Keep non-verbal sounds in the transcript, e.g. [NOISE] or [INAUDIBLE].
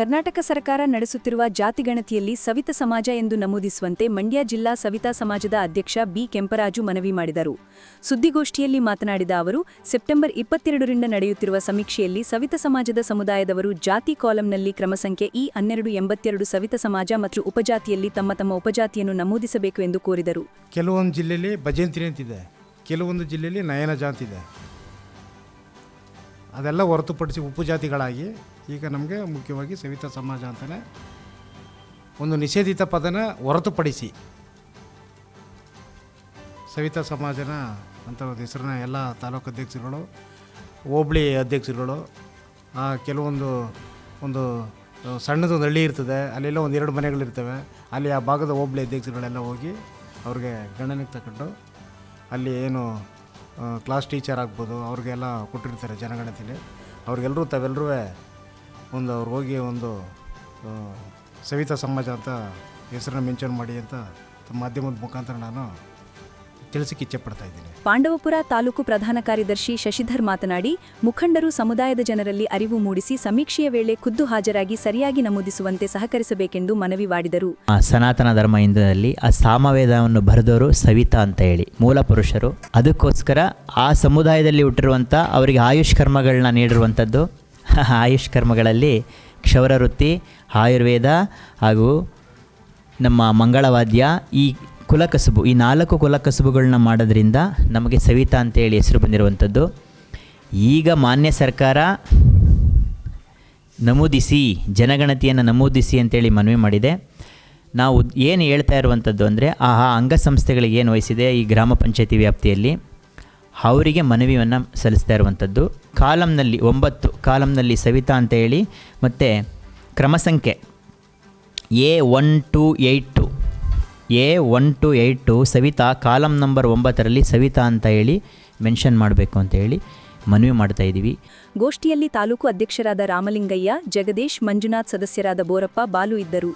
ಕರ್ನಾಟಕ ಸರ್ಕಾರ ನಡೆಸುತ್ತಿರುವ ಜಾತಿಗಣತಿಯಲ್ಲಿ ಸವಿತ ಸಮಾಜ ಎಂದು ನಮೂದಿಸುವಂತೆ ಮಂಡ್ಯ ಜಿಲ್ಲಾ ಸವಿತಾ ಸಮಾಜದ ಅಧ್ಯಕ್ಷ ಬಿ ಕೆಂಪರಾಜು ಮನವಿ ಮಾಡಿದರು. ಸುದ್ದಿಗೋಷ್ಠಿಯಲ್ಲಿ ಮಾತನಾಡಿದ ಅವರು, ಸೆಪ್ಟೆಂಬರ್ ಇಪ್ಪತ್ತೆರಡರಿಂದ ನಡೆಯುತ್ತಿರುವ ಸಮೀಕ್ಷೆಯಲ್ಲಿ ಸವಿತ ಸಮಾಜದ ಸಮುದಾಯದವರು ಜಾತಿ ಕಾಲಂನಲ್ಲಿ ಕ್ರಮ ಸಂಖ್ಯೆ ಇ ಹನ್ನೆರಡು ಎಂಬತ್ತೆರಡು ಸವಿತ ಸಮಾಜ ಮತ್ತು ಉಪಜಾತಿಯಲ್ಲಿ ತಮ್ಮ ತಮ್ಮ ಉಪಜಾತಿಯನ್ನು ನಮೂದಿಸಬೇಕು ಎಂದು ಕೋರಿದರು. ಕೆಲವೊಂದು ಜಿಲ್ಲೆಯಲ್ಲಿ ಭಜಂತ್ರಿ ಅಂತಿದೆ. ಕೆಲವೊಂದು ಜಿಲ್ಲೆಯಲ್ಲಿ ನಯನಜ ಅಂತಿದೆ ಅದೆಲ್ಲ ಹೊರತುಪಡಿಸಿ ಉಪಜಾತಿಗಳಾಗಿ ಈಗ ನಮಗೆ ಮುಖ್ಯವಾಗಿ ಸವಿತಾ ಸಮಾಜ ಅಂತಲೇ ಒಂದು ನಿಷೇಧಿತ ಪದನ ಹೊರತುಪಡಿಸಿ ಸವಿತಾ ಸಮಾಜನ ಅಂತ ಒಂದು ಹೆಸರನ್ನ ಎಲ್ಲ ತಾಲೂಕು ಅಧ್ಯಕ್ಷರುಗಳು, ಹೋಬಳಿ ಅಧ್ಯಕ್ಷರುಗಳು, ಆ ಕೆಲವೊಂದು ಒಂದು ಸಣ್ಣದೊಂದು ಹಳ್ಳಿ ಇರ್ತದೆ, ಅಲ್ಲೆಲ್ಲ ಒಂದು ಎರಡು ಮನೆಗಳಿರ್ತವೆ. ಅಲ್ಲಿ ಆ ಭಾಗದ ಹೋಬಳಿ ಅಧ್ಯಕ್ಷರುಗಳೆಲ್ಲ ಹೋಗಿ ಅವ್ರಿಗೆ ಗಣನೆಗೆ ತಗೊಂಡು ಅಲ್ಲಿ ಏನು ಕ್ಲಾಸ್ ಟೀಚರ್ ಆಗ್ಬೋದು, ಅವ್ರಿಗೆಲ್ಲ ಕೊಟ್ಟಿರ್ತಾರೆ ಜನಗಣತಿಲಿ. ಅವ್ರಿಗೆಲ್ಲರೂ ತಾವೆಲ್ಲರೂ ಒಂದು ಅವ್ರು ಹೋಗಿ ಒಂದು ಸವಿತಾ ಸಮಾಜ ಅಂತ ಹೆಸರನ್ನ ಮೆನ್ಷನ್ ಮಾಡಿ ಅಂತ ಮಾಧ್ಯಮದ ಮುಖಾಂತರ ನಾನು ತಿಳಿಸಕ್ಕೆ ಇಚ್ಛೆ ಪಡ್ತಾ ಇದ್ದೀನಿ. ಪಾಂಡವಪುರ ತಾಲೂಕು ಪ್ರಧಾನ ಕಾರ್ಯದರ್ಶಿ ಶಶಿಧರ್ ಮಾತನಾಡಿ ಮುಖಂಡರು ಸಮುದಾಯದ ಜನರಲ್ಲಿ ಅರಿವು ಮೂಡಿಸಿ ಸಮೀಕ್ಷೆಯ ವೇಳೆ ಖುದ್ದು ಹಾಜರಾಗಿ ಸರಿಯಾಗಿ ನಮೂದಿಸುವಂತೆ ಸಹಕರಿಸಬೇಕೆಂದು ಮನವಿ ಮಾಡಿದರು. ಆ ಸನಾತನ ಧರ್ಮ ಹಿಂದೂದಲ್ಲಿ ಆ ಸಾಮವೇದವನ್ನು ಬರೆದವರು ಸವಿತಾ ಅಂತ ಹೇಳಿ. ಮೂಲ ಪುರುಷರು. ಅದಕ್ಕೋಸ್ಕರ ಆ ಸಮುದಾಯದಲ್ಲಿ ಹುಟ್ಟಿರುವಂಥ ಅವರಿಗೆ ಆಯುಷ್ ಕರ್ಮಗಳನ್ನ ನೀಡಿರುವಂಥದ್ದು. [LAUGHS] ಆಯುಷ್ ಕರ್ಮಗಳಲ್ಲಿ ಕ್ಷೌರ ವೃತ್ತಿ ಆಯುರ್ವೇದ ಹಾಗೂ ನಮ್ಮ ಮಂಗಳವಾದ್ಯ ಈ ಕುಲಕಸುಬು, ಈ ನಾಲ್ಕು ಕುಲಕಸುಬುಗಳನ್ನ ಮಾಡೋದ್ರಿಂದ ನಮಗೆ ಸವಿತಾ ಅಂತೇಳಿ ಹೆಸರು ಬಂದಿರುವಂಥದ್ದು. ಈಗ ಮಾನ್ಯ ಸರ್ಕಾರ ನಮೂದಿಸಿ, ಜನಗಣತಿಯನ್ನು ನಮೂದಿಸಿ ಅಂತೇಳಿ ಮನವಿ ಮಾಡಿದೆ. ನಾವು ಏನು ಹೇಳ್ತಾ ಇರುವಂಥದ್ದು ಅಂದರೆ ಆ ಅಂಗಸಂಸ್ಥೆಗಳಿಗೆ ಏನು ವಹಿಸಿದೆ ಈ ಗ್ರಾಮ ಪಂಚಾಯತಿ ವ್ಯಾಪ್ತಿಯಲ್ಲಿ? ಅವರಿಗೆ ಮನವಿಯನ್ನು ಸಲ್ಲಿಸ್ತಾ ಇರುವಂಥದ್ದು. ಕಾಲಂನಲ್ಲಿ ಒಂಬತ್ತು, ಕಾಲಂನಲ್ಲಿ ಸವಿತಾ ಅಂತ ಹೇಳಿ ಮತ್ತು ಕ್ರಮ ಸಂಖ್ಯೆ A one two eight A one two eight to Savita column number ಒಂಬತ್ತರಲ್ಲಿ ಸವಿತಾ ಅಂತ ಹೇಳಿ ಮೆನ್ಷನ್ ಮಾಡಬೇಕು ಅಂತ ಹೇಳಿ ಮನವಿ ಮಾಡ್ತಾ ಇದ್ದೀವಿ ಗೋಷ್ಠಿಯಲ್ಲಿ ತಾಲೂಕು ಅಧ್ಯಕ್ಷರಾದ ರಾಮಲಿಂಗಯ್ಯ, ಜಗದೀಶ್, ಮಂಜುನಾಥ್ ಸದಸ್ಯರಾದ ಬೋರಪ್ಪ, ಬಾಲು ಇದ್ದರು.